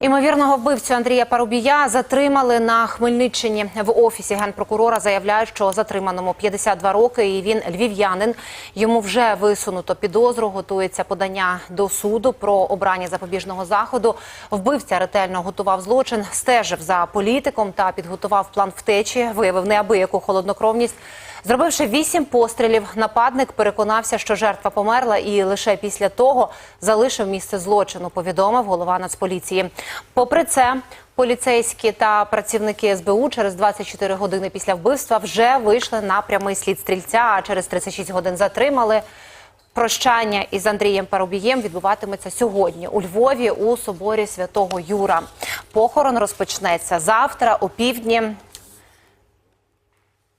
Імовірного вбивцю Андрія Парубія затримали на Хмельниччині. В офісі генпрокурора заявляють, що затриманому 52 роки і він львів'янин. Йому вже висунуто підозру. Готується подання до суду про обрання запобіжного заходу. Вбивця ретельно готував злочин, стежив за політиком та підготував план втечі. Виявив неабияку холоднокровність. Зробивши вісім пострілів, нападник переконався, що жертва померла, і лише після того залишив місце злочину. Повідомив голова Нацполіції. Попри це, поліцейські та працівники СБУ через 24 години після вбивства вже вийшли на прямий слід стрільця. А через 36 годин затримали. Прощання із Андрієм Парубієм відбуватиметься сьогодні у Львові у соборі святого Юра. Похорон розпочнеться завтра о півдні.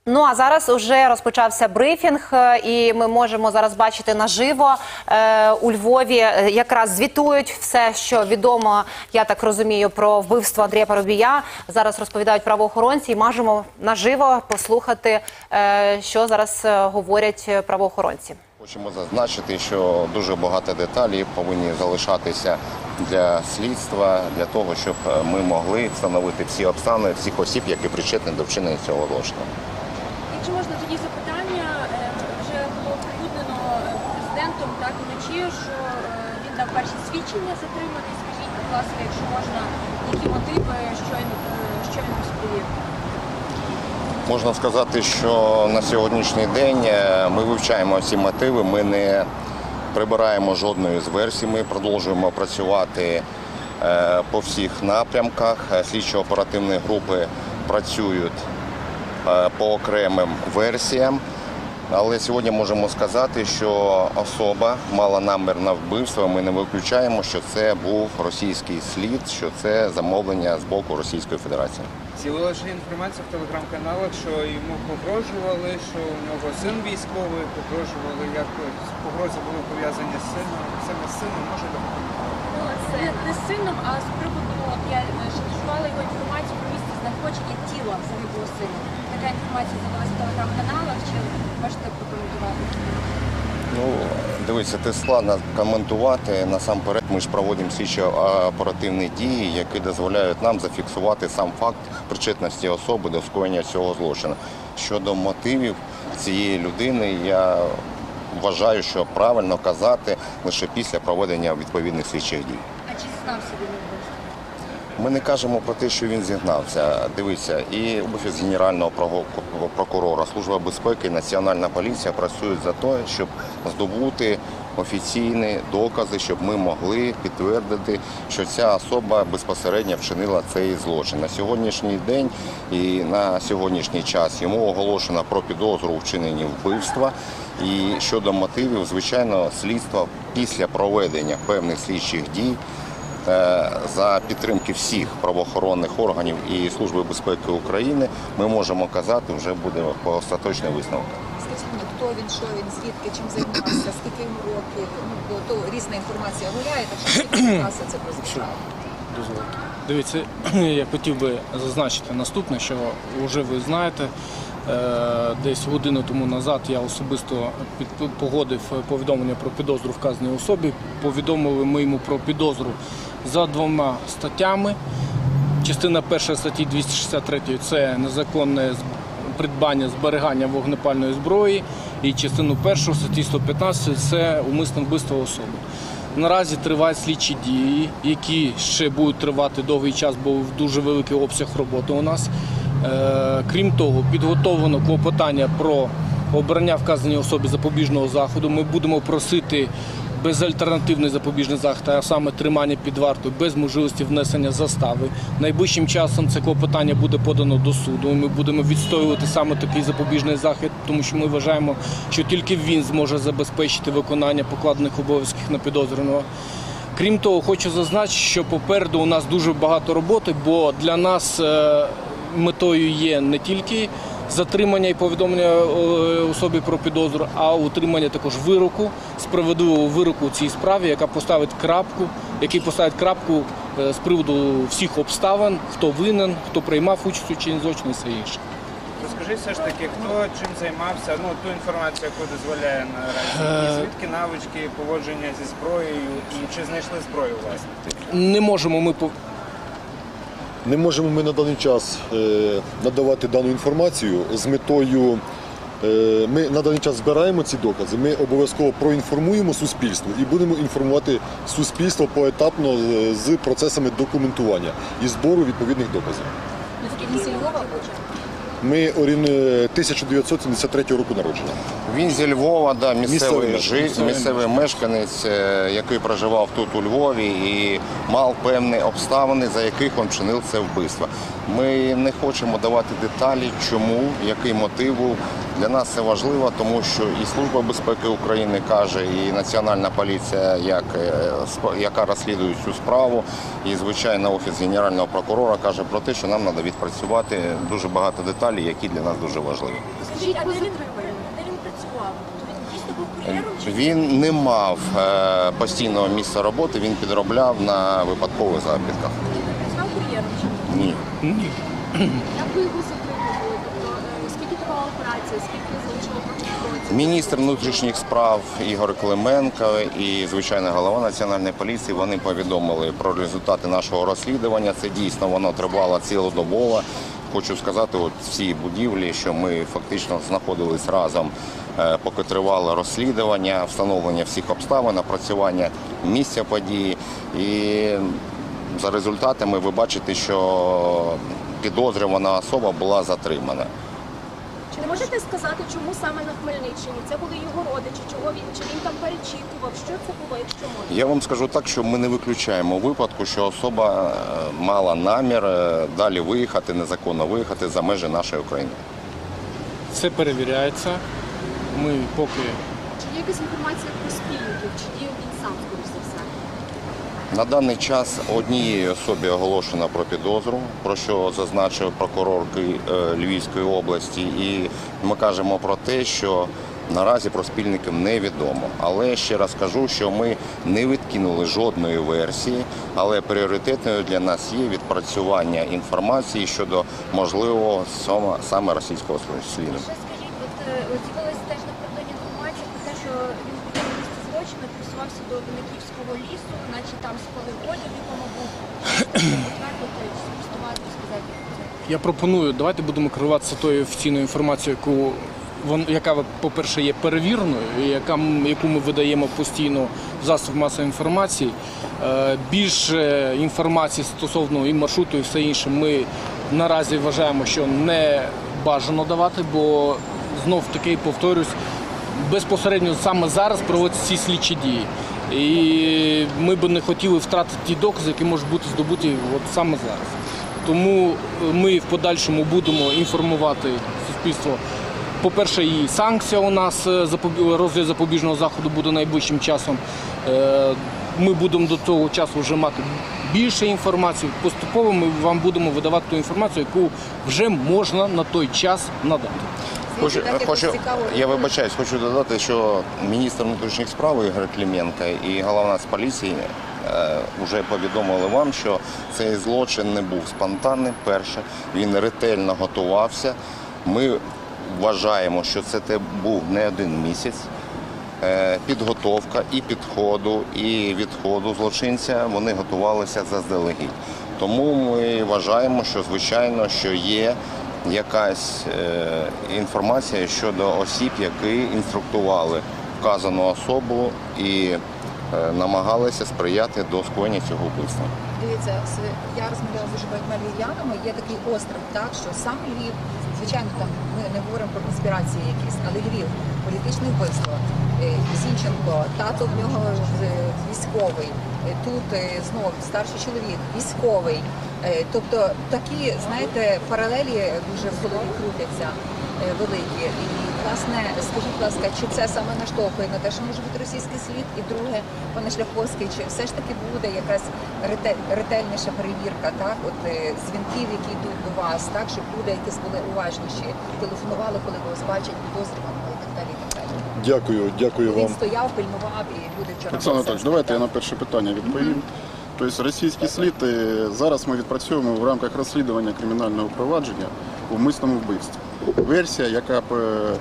Ну а зараз уже розпочався брифінг, е, і ми можемо зараз бачити наживо е, у Львові. е, Якраз звітують все, що відомо, я так розумію, про вбивство Андрія Парубія. Зараз розповідають правоохоронці, і можемо наживо послухати, е, що зараз е, говорять правоохоронці. Хочемо зазначити, що дуже багато деталей повинні залишатися для слідства, для того, щоб ми могли встановити всі обставини всіх осіб, які причетні до вчинення цього злочину. Якщо можна тоді запитання, е, вже було оприлюднено е, президентом так вночі, що е, він дав перші свідчення затриманий. Скажіть, будь ласка, якщо можна, які мотиви, що він, що він розповів? Можна сказати, що на сьогоднішній день ми вивчаємо всі мотиви. Ми не прибираємо жодної з версій. Ми продовжуємо працювати по всіх напрямках. Слідчо-оперативні групи працюють по окремим версіям. Але сьогодні можемо сказати, що особа мала намір на вбивство. Ми не виключаємо, що це був російський слід, що це замовлення з боку Російської Федерації. З'явилася інформація в телеграм-каналах, що йому погрожували, що у нього син військовий, погрожували, як погрози були пов'язані з сином. Саме з сином може допомогти. Ну, це не з сином, а з приводу, я е, шукала його інформацію про місце знаходження тіла загиблого сина. Така інформація з'явилася в телеграм-каналах. Чи можете прокоментувати? Ну, дивіться, це складно коментувати. Насамперед, ми ж проводимо слідчо оперативні дії, які дозволяють нам зафіксувати сам факт причетності особи до скоєння цього злочину. Щодо мотивів цієї людини, я вважаю, що правильно казати лише після проведення відповідних слідчих дій. А чи у вбивстві? Ми не кажемо про те, що він зігнався. Дивіться, і офіс генерального прокурора, служба безпеки, національна поліція працюють за те, щоб здобути офіційні докази, щоб ми могли підтвердити, що ця особа безпосередньо вчинила цей злочин. На сьогоднішній день і на сьогоднішній час йому оголошено про підозру у вбивства. І щодо мотивів, звичайно, слідство після проведення певних слідчих дій. Е, За підтримки всіх правоохоронних органів і Служби безпеки України ми можемо казати, вже буде остаточний висновок. Скажіть хто він, що він, звідки, чим займався, скільки йому років, ну, бо то різна інформація гуляє, так що скільки часу це прозвучало? Дивіться, я хотів би зазначити наступне, що вже ви знаєте, десь годину тому назад я особисто погодив повідомлення про підозру вказаній особі. Повідомили ми йому про підозру за двома статтями. Частина перша статті 263 це незаконне придбання зберігання вогнепальної зброї, і частину першу статті 115 це умисне вбивство особи. Наразі тривають слідчі дії, які ще будуть тривати довгий час, бо дуже великий обсяг роботи у нас. Е, Крім того, підготовлено клопотання про обрання вказаній особі запобіжного заходу. Ми будемо просити безальтернативний запобіжний захід, а саме тримання під вартою без можливості внесення застави. Найближчим часом це клопотання буде подано до суду. Ми будемо відстоювати саме такий запобіжний захід, тому що ми вважаємо, що тільки він зможе забезпечити виконання покладених обов'язків на підозрюваного. Крім того, хочу зазначити, що попереду у нас дуже багато роботи, бо для нас е, метою є не тільки затримання і повідомлення е, особі про підозру, а утримання також вироку, справедливого вироку у цій справі, яка поставить крапку, який поставить крапку е, з приводу всіх обставин, хто винен, хто приймав участь у чині злочину і все інше. Розкажи все ж таки, хто чим займався, ну ту інформацію, яку дозволяє наразі, звідки навички поводження зі зброєю, і чи знайшли зброю власне? Не можемо ми Не можемо ми на даний час е, надавати дану інформацію з метою. е, Ми на даний час збираємо ці докази. Ми обов'язково проінформуємо суспільство і будемо інформувати суспільство поетапно е, з процесами документування і збору відповідних доказів. Львова. Ми орін е, 1973 року народження. Він зі Львова, да, місцевий, Місцевий жи, місцевий мешканець, е, який проживав тут у Львові і мав певні обставини, за яких він вчинив це вбивство. Ми не хочемо давати деталі, чому, який мотив був. Для нас це важливо, тому що і Служба безпеки України каже, і Національна поліція, як, е, яка розслідує цю справу, і звичайно офіс генерального прокурора каже про те, що нам треба відпрацювати дуже багато деталей, які для нас дуже важливі. Скажіть, а де він, працював? Тобто він не мав е, постійного місця роботи, він підробляв на випадкових заробітках. він працював кур'єром ні? Ні. Як ви його затримали? Тобто е, скільки Міністр внутрішніх справ Ігор Клименко і звичайно голова національної поліції вони повідомили про результати нашого розслідування. Це дійсно воно тривало цілодобово. Хочу сказати, от в цій будівлі, що ми фактично знаходились разом, е, поки тривало розслідування, встановлення всіх обставин, напрацювання місця події. І за результатами ви бачите, що підозрювана особа була затримана. Чи не можете сказати, чому саме на Хмельниччині? Це були його родичі, чого він чи він там перечікував? Що це було, якщо можна? Я вам скажу так, що ми не виключаємо випадку, що особа е, мала намір е, далі виїхати, незаконно виїхати за межі нашої України. Це перевіряється. Ми поки Чи є якась інформація про спільників? Чи діяв він сам, скоріш за все? На даний час однієї особі оголошено про підозру, про що зазначив прокурор е, Львівської області. І ми кажемо про те, що наразі про спільників невідомо. Але ще раз кажу, що ми не відкинули жодної версії, але пріоритетною для нас є відпрацювання інформації щодо можливого саме- російського сліду. Ще скажіть, от е, з'явилася теж напередодні інформація про те, що він біля місця злочину присувався до Винниківського лісу, наче там спалив одяг, в якому був підтвердити, спростувати, сказати. Я пропоную, давайте будемо керуватися тою офіційною інформацією, яку вон, яка, по-перше, є перевіреною, і яка, яку ми видаємо постійно в засоб масової інформації. Е, Більше інформації стосовно і маршруту, і все інше, ми наразі вважаємо, що не бажано давати, бо знов таки повторюсь, безпосередньо саме зараз проводяться ці слідчі дії. І ми б не хотіли втратити ті докази, які можуть бути здобуті от саме зараз. Тому е, ми в подальшому будемо інформувати суспільство. По-перше, і санкція у нас е, розгляд запобіжного заходу буде найближчим часом. Е, Ми будемо до того часу вже мати більше інформації. Поступово ми вам будемо видавати ту інформацію, яку вже можна на той час надати. Хочу, хочу, я вибачаюсь, хочу додати, що міністр внутрішніх справ Ігор Клименко і голова Нацполіції е, вже повідомили вам, що цей злочин не був спонтанним. Перше, він ретельно готувався. Ми вважаємо, що це був не один місяць. Е, Підготовка і підходу, і відходу злочинця вони готувалися заздалегідь. Тому ми вважаємо, що звичайно, що є якась е, інформація щодо осіб, які інструктували вказану особу і е, намагалися сприяти до скоєння цього вбивства. Дивіться, я розмовляла з дуже багатьма львів'янами. Є такий остров, так що сам Львів, звичайно, там ми не говоримо про конспірації якісь, але Львів, політичне вбивство. Е, Зінченко, тато в нього військовий. Тут знов старший чоловік, військовий. Е, Тобто такі, знаєте, паралелі дуже в голові крутяться е, великі. І власне, скажіть, будь ласка, чи це саме наштовхує на те, що може бути російський слід? І друге, пане Шляховський, чи все ж таки буде якась рете- ретельніша перевірка, так, от е, дзвінків, які йдуть до вас, так, щоб люди якісь були уважніші, телефонували, коли вас бачать підозрюваного і так далі. Так. Дякую, дякую Він вам. стояв, пильнував і люди вчора. Олександр Анатольович, давайте я на перше питання відповім. Тобто російський слід зараз ми відпрацьовуємо в рамках розслідування кримінального провадження у вмисному вбивстві. Версія, яка б е,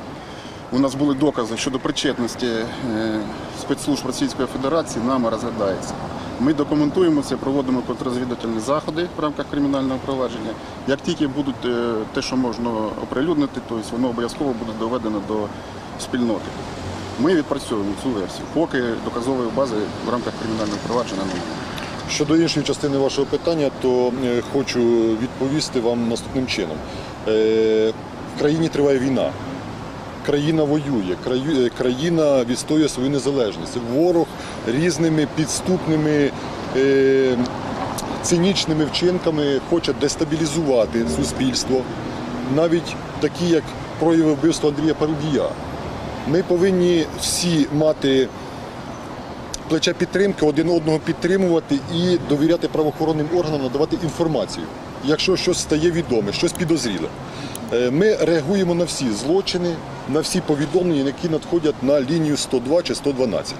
у нас були докази щодо причетності е, спецслужб Російської Федерації, нами розглядається. Ми документуємо це, проводимо контррозвідувальні заходи в рамках кримінального провадження. Як тільки будуть е, те, що можна оприлюднити, то воно обов'язково буде доведено до спільноти. Ми відпрацьовуємо цю версію, поки доказової бази в рамках кримінального провадження немає. Щодо іншої частини вашого питання, то е, хочу відповісти вам наступним чином. Е, В країні триває війна. Країна воює, е, країна відстоює свою незалежність. Ворог різними підступними цинічними вчинками хоче дестабілізувати суспільство, навіть такі, як прояви вбивства Андрія Парубія. Ми повинні всі мати плече підтримки, один одного підтримувати і довіряти правоохоронним органам, надавати інформацію. Якщо щось стає відоме, щось підозріле. Е, Ми реагуємо на всі злочини, на всі повідомлення, які надходять на лінію 102 чи 112.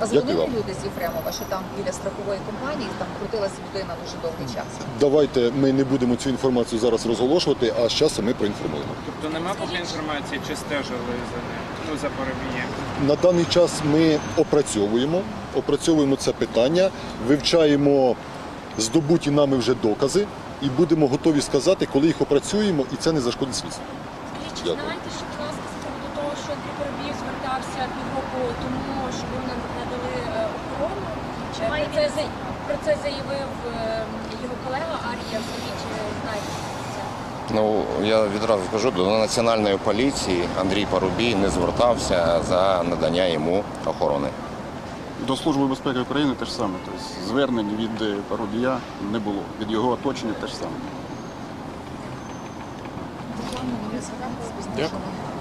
А Дякую дзвонили вам. люди з Єфремова, що там біля страхової компанії там крутилася людина дуже довгий час. Давайте ми не будемо цю інформацію зараз розголошувати, а з часом ми проінформуємо. Тобто нема поки інформації, чи стежили за ним, ну за Парубієм. На даний час ми опрацьовуємо, опрацьовуємо це питання, вивчаємо здобуті нами вже докази і будемо готові сказати, коли їх опрацюємо, і це не зашкодить слідству. Скажіть, чи Дякую. знаєте, що будь ласка, з приводу того, що Парубієв звертався півроку тому, що ви нам надали е, Чи про це, за- про це заявив е, його колега Арія Сергій, знаєте? Ну я відразу скажу, до національної поліції Андрій Парубій не звертався за надання йому охорони. До Служби безпеки України те ж саме. Тобто звернень від Парубія не було, від його оточення те ж саме. Що не-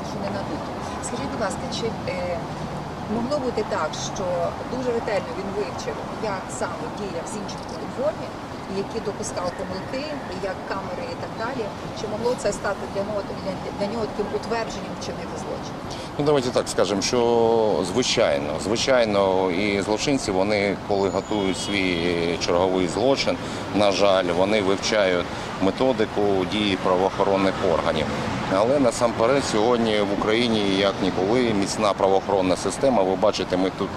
що не надуть. Скажіть, будь ласка, чи е, могло бути так, що дуже ретельно він вивчив, як саме діяв Зінченко у Львові, які допускав помилки, як камери і так далі? Чи могло це стати для нього, для, для нього таким утвердженням вчинити злочин? Ну давайте так скажемо, що звичайно, звичайно, і злочинці вони, коли готують свій черговий злочин, на жаль, вони вивчають методику дії правоохоронних органів. Але насамперед сьогодні в Україні як ніколи міцна правоохоронна система. Ви бачите, ми тут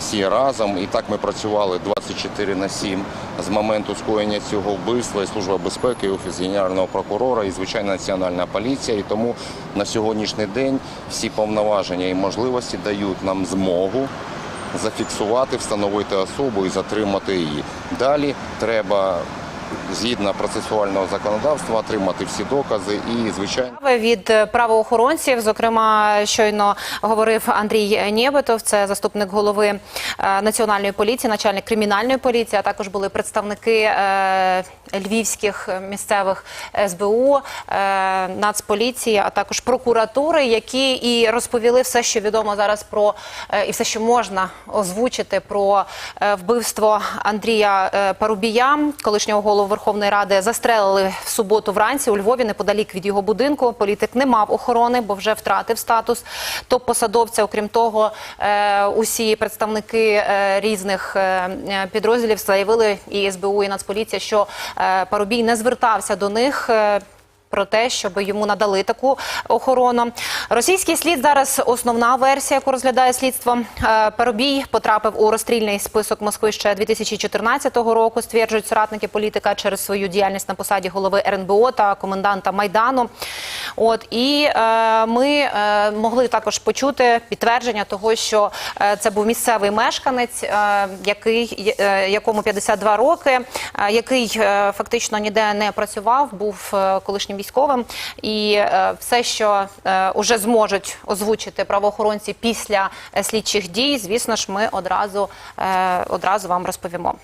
всі разом. І так ми працювали 24 на 7 з моменту скоєння цього вбивства і Служба безпеки, і Офіс Генерального прокурора, і звичайно Національна поліція. І тому на сьогоднішній день всі повноваження і можливості дають нам змогу зафіксувати, встановити особу і затримати її. Далі треба. Згідно процесуального законодавства отримати всі докази і звичайно від е, правоохоронців. Зокрема, щойно говорив Андрій Нєбетов, це заступник голови е, національної поліції, начальник кримінальної поліції. А також були представники е, львівських місцевих СБУ, Нацполіції, а також прокуратури, які і розповіли все, що відомо зараз про і все, що можна озвучити про вбивство Андрія Парубія, колишнього голову Верховної Ради, застрелили в суботу вранці у Львові неподалік від його будинку. Політик не мав охорони, бо вже втратив статус топ-посадовця. Окрім того, е, усі представники е, різних е, підрозділів заявили і СБУ, і Нацполіція, що Парубій не звертався до них. Про те, щоб йому надали таку охорону. Російський слід зараз основна версія, яку розглядає слідство. Е, потрапив у розстрільний список Москви ще 2014 року. Стверджують соратники політика через свою діяльність на посаді голови РНБО та коменданта майдану. От і е, ми е, могли також почути підтвердження того, що е, це був місцевий мешканець, е, який е, якому 52 роки, е, який е, фактично ніде не працював, був е, колишнім військовим, і е, все, що е, уже зможуть озвучити правоохоронці після е, слідчих дій, звісно ж, ми одразу, е, одразу вам розповімо.